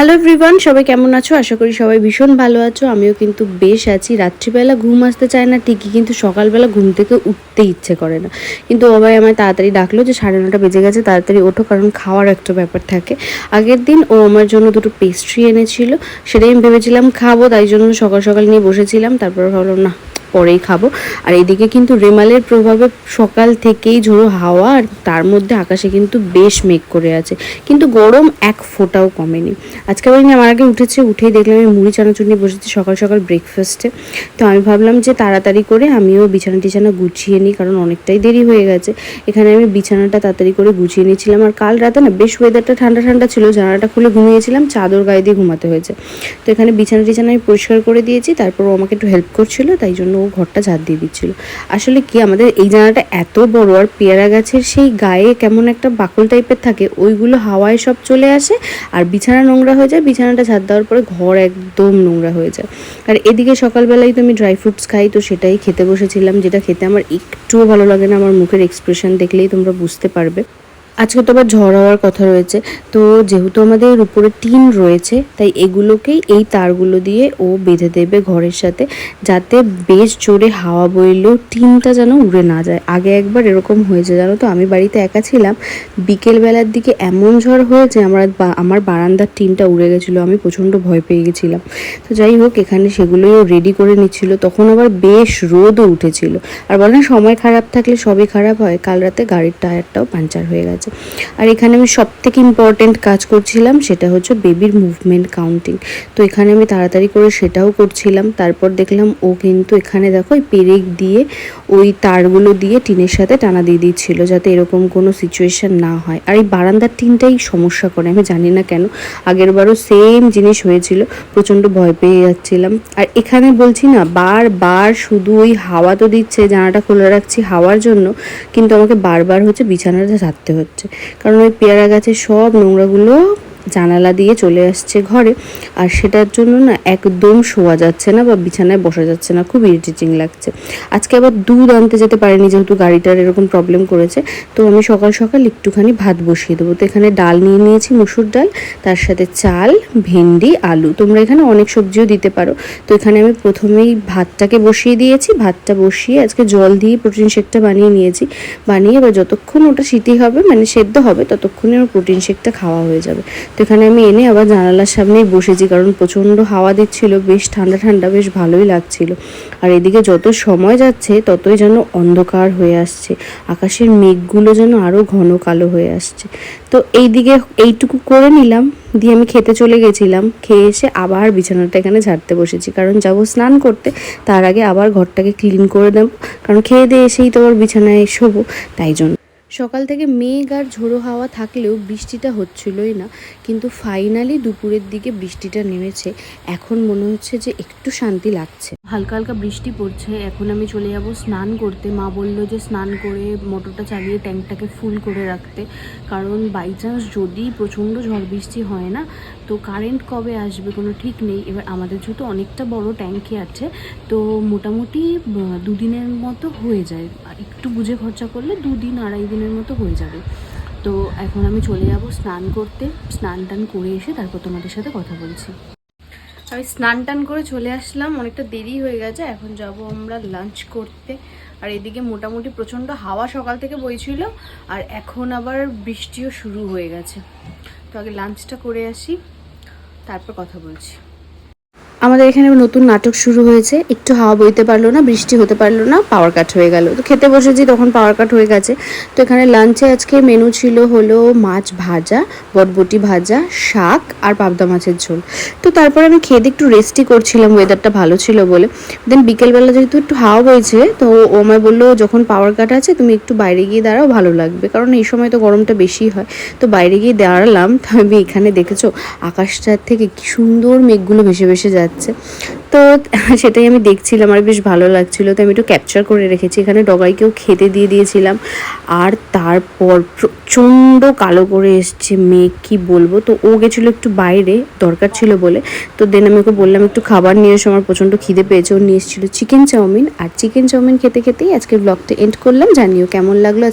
Hello everyone সবাই কেমন আছো? আশা করি সবাই ভীষণ ভালো আছো। আমিও কিন্তু বেশ আছি। রাত্রিবেলা ঘুম আসতে চায় না, ঠিকই, কিন্তু সকালবেলা ঘুম থেকে উঠতে ইচ্ছে করে না। কিন্তু ভাই আমায় তাড়াতাড়ি ডাকলো যে সাড়ে নটা বেজে গেছে, তাড়াতাড়ি ওঠো, কারণ খাওয়ার একটা ব্যাপার থাকে। আগের দিন ও আমার জন্য দুটো পেস্ট্রি এনেছিল, সেটাই আমি ভেবেছিলাম খাব, তাই জন্য সকাল সকাল নিয়ে বসেছিলাম। তারপর ভাবলাম, না পরেই খাব। আর এদিকে কিন্তু রেমালের প্রভাবে সকাল থেকেই ঝোড়ো হাওয়া আর তার মধ্যে আকাশে কিন্তু বেশ মেঘ করে আছে। কিন্তু গরম এক ফোঁটাও কমেনি। আজকে আমি আমার আগে উঠেছে, উঠেই দেখলাম আমি মুড়ি চানাচুর বসেছি সকাল সকাল ব্রেকফাস্টে তো আমি ভাবলাম যে তাড়াতাড়ি করে আমিও বিছানা টিছানা গুছিয়ে নিই, কারণ অনেকটাই দেরি হয়ে গেছে। এখানে আমি বিছানাটা তাড়াতাড়ি করে গুছিয়ে নিয়েছিলাম। আর কাল রাতে না বেশ ওয়েদারটা ঠান্ডা ঠান্ডা ছিল, জানালাটা খুলে ঘুমিয়েছিলাম, চাদর গায়ে দিয়ে ঘুমাতে হয়েছে। তো এখানে বিছানা টিছানা আমি পরিষ্কার করে দিয়েছি, তারপর আমাকে একটু হেল্প করছিল, তাই জন্য ও ঘরটা ঝাড় দিয়ে দিচ্ছিল। আসলে কি, আমাদের এই জানালাটা এত বড় আর পেয়ারা গাছের সেই গায়ে কেমন একটা বাকল টাইপের থাকে, ওইগুলো হাওয়ায় সব চলে আসে আর বিছানা নোংরা হয়ে যায়, বিছানাটা ঝাড় দেওয়ার পরে ঘর একদম নোংরা হয়ে যায়। আর এদিকে সকালবেলায় তো আমি ড্রাই ফ্রুটস খাই, তো সেটাই খেতে বসেছিলাম, যেটা খেতে আমার একটুও ভালো লাগে না, আমার মুখের এক্সপ্রেশন দেখলেই তোমরা বুঝতে পারবে। আজকে তো আবার ঝড় হওয়ার কথা রয়েছে। তো যেহেতু আমাদের উপরে টিন রয়েছে, তাই এগুলোকেই এই তারগুলো দিয়ে ও বেঁধে দেবে ঘরের সাথে, যাতে বেশ জোরে হাওয়া বইলেও টিনটা যেন উড়ে না যায়। আগে একবার এরকম হয়েছে, জানো তো? আমি বাড়িতে একা ছিলাম। বিকেলবেলার দিকে এমন ঝড় হয়েছে, আমার আমার বারান্দার টিনটা উড়ে গেছিল, আমি প্রচণ্ড ভয় পেয়ে গেছিলাম। তো যাই হোক, এখানে সেগুলোও রেডি করে নিচ্ছিল। তখন আবার বেশ রোদও উঠেছিল। আর বলে না, সময় খারাপ থাকলে সবই খারাপ হয়, কাল রাতে গাড়ির টায়ারটাও পাঞ্চার হয়ে গেছে। আর এখানে আমি সব থেকে ইম্পর্টেন্ট কাজ করছিলাম সেটা হচ্ছে বেবির মুভমেন্ট কাউন্টিং তো এখানে আমি তাড়াতাড়ি করে সেটাও করছিলাম, তারপর দেখলাম ও কিন্তু এখানে দেখো ওই পেরেক দিয়ে ওই তারগুলো দিয়ে টিনের সাথে টানা দিয়ে দিচ্ছিল যাতে এরকম কোনো সিচুয়েশন না হয়। আর এই বারান্দার টিনটাই সমস্যা করে, আমি জানি না কেন। আগের বারও সেম জিনিস হয়েছিল, প্রচণ্ড ভয় পেয়ে যাচ্ছিলাম। আর এখানে বলছি না বারবার শুধু ওই হাওয়া তো দিচ্ছে, জানাটা খোলা রাখছি হাওয়ার জন্য, কিন্তু আমাকে বারবার হচ্ছে বিছানাটা ঝাড়তে হচ্ছে। কারণ ওই পেয়ারা গাছের সব নোংরাগুলো জানালা দিয়ে চলে আসছে ঘরে। আর সেটার জন্য না একদম শোয়া যাচ্ছে না বা বিছানায় বসা যাচ্ছে না। খুব ইরিটেটিং লাগছে। আজকে আবার দুধ আনতে যেতে পারিনি যেহেতু গাড়িটার এরকম প্রবলেম করেছে। তো আমি সকাল সকাল একটুখানি ভাত বসিয়ে দেবো। তো এখানে ডাল নিয়ে নিয়েছি, মুসুর ডাল, তার সাথে চাল, ভেন্ডি, আলু। তোমরা এখানে অনেক সবজিও দিতে পারো। তো এখানে আমি প্রথমেই ভাতটাকে বসিয়ে দিয়েছি। ভাতটা বসিয়ে আজকে জল দিয়ে প্রোটিন শেকটা বানিয়ে নিয়েছি। বানিয়ে এবার যতক্ষণ ওটা সিটি হবে মানে সেদ্ধ হবে, ততক্ষণে আমার প্রোটিন শেকটা খাওয়া হয়ে যাবে। তো এখানে আমি এনে আবার জানালার সামনেই বসেছি, কারণ প্রচণ্ড হাওয়া দিচ্ছিল, বেশ ঠান্ডা ঠান্ডা, বেশ ভালোই লাগছিল। আর এদিকে যত সময় যাচ্ছে, ততই যেন অন্ধকার হয়ে আসছে। আকাশের মেঘগুলো যেন আরও ঘন কালো হয়ে আসছে। তো এইদিকে এইটুকু করে নিলাম, দিয়ে আমি খেতে চলে গেছিলাম। খেয়ে এসে আবার বিছানাটা এখানে ঝাড়তে বসেছি, কারণ যাব স্নান করতে, তার আগে আবার ঘরটাকে ক্লিন করে দেবো। কারণ খেয়ে দিয়ে এসেই তো আবার বিছানায় শোবো, তাই জন্য। সকাল থেকে মেঘ আর ঝোড়ো হাওয়া থাকলেও বৃষ্টিটা হচ্ছিলই না, কিন্তু ফাইনালি দুপুরের দিকে বৃষ্টিটা নেমেছে। এখন মনে হচ্ছে যে একটু শান্তি লাগছে। হালকা হালকা বৃষ্টি পড়ছে, এখন আমি চলে যাব স্নান করতে। মা বলল যে স্নান করে মোটরটা চালিয়ে ট্যাঙ্কটাকে ফুল করে রাখতে। কারণ বাই চান্স যদি প্রচণ্ড ঝড় বৃষ্টি হয় না, তো কারেন্ট কবে আসবে কোনো ঠিক নেই। এবার আমাদের যেহেতু অনেকটা বড় ট্যাঙ্কি আছে, তো মোটামুটি দুদিনের মতো হয়ে যায়। আর একটু বুঝে খরচা করলে দুদিন, আড়াই দিনের মতো হয়ে যাবে। তো এখন আমি চলে যাব স্নান করতে। স্নান টান করে এসে তারপর তোমাদের সাথে কথা বলছি। আমি স্নান টান করে চলে আসলাম, অনেকটা দেরি হয়ে গেছে, এখন যাব আমরা লাঞ্চ করতে। আর এদিকে মোটামুটি প্রচণ্ড হাওয়া সকাল থেকে বইছিল, আর এখন আবার বৃষ্টিও শুরু হয়ে গেছে। তো আগে লাঞ্চটা করে আসি, তারপর কথা বলছি। আমাদের এখানে নতুন নাটক শুরু হয়েছে। একটু হাওয়া বইতে পারল না, বৃষ্টি হতে পারল না পাওয়ার কাট হয়ে গেল। তো খেতে বসেছি, তখন পাওয়ার কাট হয়ে গেছে। তো এখানে লাঞ্চে আজকে মেনু ছিল হলো মাছ ভাজা, বটবটি ভাজা, শাক আর পাবদা মাছের ঝোল। তো তারপর আমি খেতে একটু রেস্টই করছিলাম ওয়েদারটা ভালো ছিল বলে। দেন বিকেলবেলা যেহেতু একটু হাওয়া বইছে, তো ও আমায় বলল, যখন পাওয়ার কাট আছে, তুমি একটু বাইরে গিয়ে দাঁড়াও, ভালো লাগবে। কারণ এই সময় তো গরমটা বেশি হয়। তো বাইরে গিয়ে দাঁড়ালাম, তো আমি এখানে দেখেছ, আকাশটার থেকে কি সুন্দর মেঘগুলো ভেসে ভেসে যাচ্ছে। তো সেটাই আমি দেখছিলাম, আর বেশ ভালো লাগছিল। তো আমি একটু ক্যাপচার করে রেখেছি। এখানে ডগাইকেও খেতে দিয়ে দিয়েছিলাম। আর তারপর প্রচণ্ড কালো করে এসছে মেয়ে, কি বলব? তো ও গেছিল একটু বাইরে, দরকার ছিল বলে। তো দেন আমি ওকে বললাম, একটু খাবার নিয়ে এসো, আমার প্রচণ্ড খিদে পেয়েছে। ও নিয়ে এসেছিল চিকেন চাউমিন। আর চিকেন চাউমিন খেতে খেতেই আজকে ব্লগটা এন্ড করলাম। জানিও কেমন লাগল